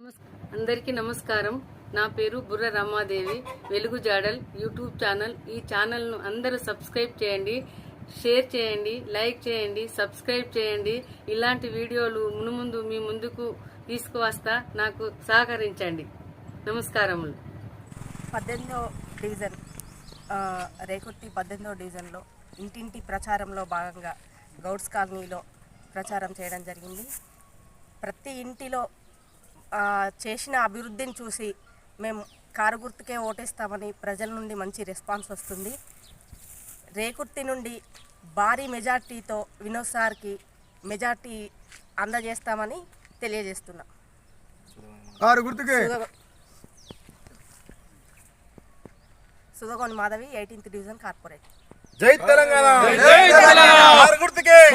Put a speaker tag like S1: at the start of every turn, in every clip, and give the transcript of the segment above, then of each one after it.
S1: నమస్- అందరికీ నమస్కారం. నా పేరు బుర్ర రమాదేవి. వెలుగు జాడల్ యూట్యూబ్ ఛానల్. ఈ ఛానల్ను అందరూ సబ్స్క్రైబ్ చేయండి షేర్ చేయండి లైక్ చేయండి సబ్స్క్రైబ్ చేయండి. ఇలాంటి వీడియోలు మునుముందు మీ ముందుకు తీసుకువస్తా నాకు సహకరించండి. నమస్కారములు.
S2: పద్దెనిమిదో డివిజన్ రేకుర్తి పద్దెనిమిదో డివిజన్లో ఇంటింటి ప్రచారంలో భాగంగా గౌడ్స్ కాలనీలో ప్రచారం చేయడం జరిగింది. ప్రతి ఇంటిలో చేసిన అభివృద్ధిని చూసి మేము కారు గుర్తుకే ఓటేస్తామని ప్రజల నుండి మంచి రెస్పాన్స్ వస్తుంది. రేకుర్తి నుండి భారీ మెజార్టీతో వినోద్ సార్కి మెజార్టీ అందజేస్తామని తెలియజేస్తున్నాం.
S3: కారు గుర్తుకే.
S2: Sudha- Sudhagoni Madhavi eighteenth division corporate.
S3: జై తెలంగాణ. కారు గుర్తుకే.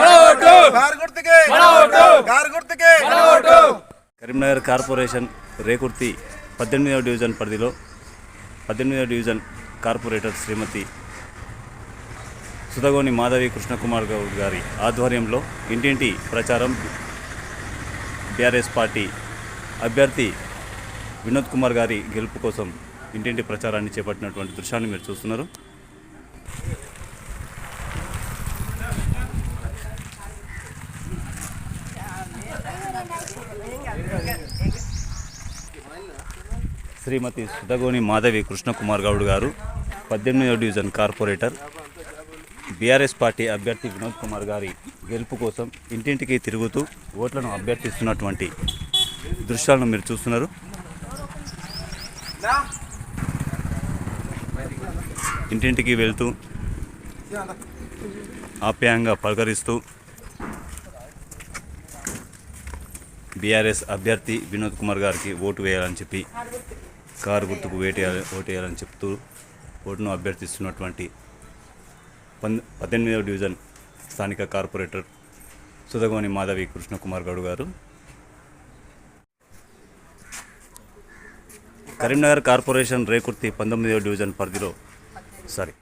S3: కారు గుర్తుకే. కారు గుర్తుకే.
S4: కరీంనగర్ కార్పొరేషన్ రేకుర్తి పద్దెనిమిదవ డివిజన్ పరిధిలో పద్దెనిమిదవ డివిజన్ కార్పొరేటర్ శ్రీమతి సుధగోని మాధవి కృష్ణకుమార్ గౌడ్ గారి ఆధ్వర్యంలో ఇంటింటి ప్రచారం బీఆర్ఎస్ పార్టీ అభ్యర్థి వినోద్ కుమార్ గారి గెలుపు కోసం ఇంటింటి ప్రచారాన్ని చేపట్టినటువంటి దృశ్యాన్ని మీరు చూస్తున్నారు. శ్రీమతి సుధగోని మాధవి కృష్ణకుమార్ గౌడ్ గారు పద్దెనిమిదవ డివిజన్ కార్పొరేటర్ బీఆర్ఎస్ పార్టీ అభ్యర్థి వినోద్ కుమార్ గారి గెలుపు కోసం ఇంటింటికి తిరుగుతూ ఓట్లను అభ్యర్థిస్తున్నటువంటి దృశ్యాలను మీరు చూస్తున్నారు. ఇంటింటికి వెళ్తూ ఆప్యాయంగా పలకరిస్తూ బీఆర్ఎస్ అభ్యర్థి వినోద్ కుమార్ గారికి ఓటు వేయాలని చెప్పి కారు గుర్తుకు వేటేయాలి ఓటు వేయాలని చెప్తూ ఓటును అభ్యర్థిస్తున్నటువంటి పంద పద్దెనిమిదవ డివిజన్ స్థానిక కార్పొరేటర్ సుధగోని మాధవి కృష్ణకుమార్ గౌడ్ గారు. కరీంనగర్ కార్పొరేషన్ రేకుర్తి పంతొమ్మిదవ డివిజన్ పరిధిలో సారీ